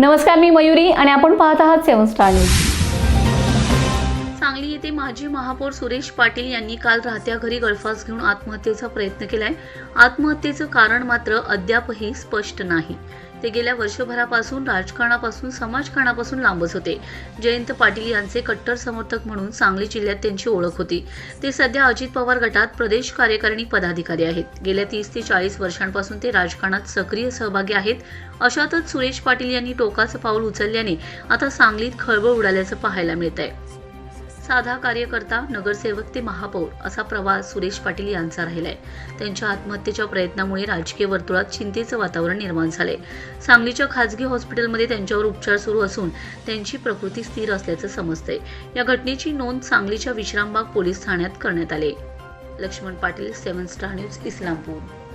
नमस्कार मी मयुरी आणि आपण पाहत आहात सेवन स्टार न्यूज. सांगली येथे माजी महापौर सुरेश पाटील यांनी काल राहत्या घरी गळफास घेऊन आत्महत्येचा प्रयत्न केलाय. आत्महत्येचं कारण मात्र अद्यापही स्पष्ट नाही. ते गेल्या वर्षभरापासून राजकारणापासून समाजकारणापासून लांबच होते. जयंत पाटील यांचे कट्टर समर्थक म्हणून सांगली जिल्ह्यात त्यांची ओळख होती. ते सध्या अजित पवार गटात प्रदेश कार्यकारिणी पदाधिकारी आहेत. गेल्या तीस ते चाळीस वर्षांपासून ते राजकारणात सक्रिय सहभागी आहेत. अशातच सुरेश पाटील यांनी टोकाचं पाऊल उचलल्याने आता सांगलीत खळबळ उडाल्याचं पाहायला मिळत आहे साधा कार्यकर्ता नगरसेवक ते महापौर असा प्रवास सुरेश पाटील यांचा राहिलाय. त्यांच्या आत्महत्येच्या प्रयत्नामुळे राजकीय वर्तुळात चिंतेचं वातावरण निर्माण झालंय. सांगलीच्या खासगी हॉस्पिटलमध्ये त्यांच्यावर उपचार सुरू असून त्यांची प्रकृती स्थिर असल्याचं समजतंय. या घटनेची नोंद सांगलीच्या विश्रामबाग पोलीस ठाण्यात करण्यात आली. Laxman Patil seven star news Islampur.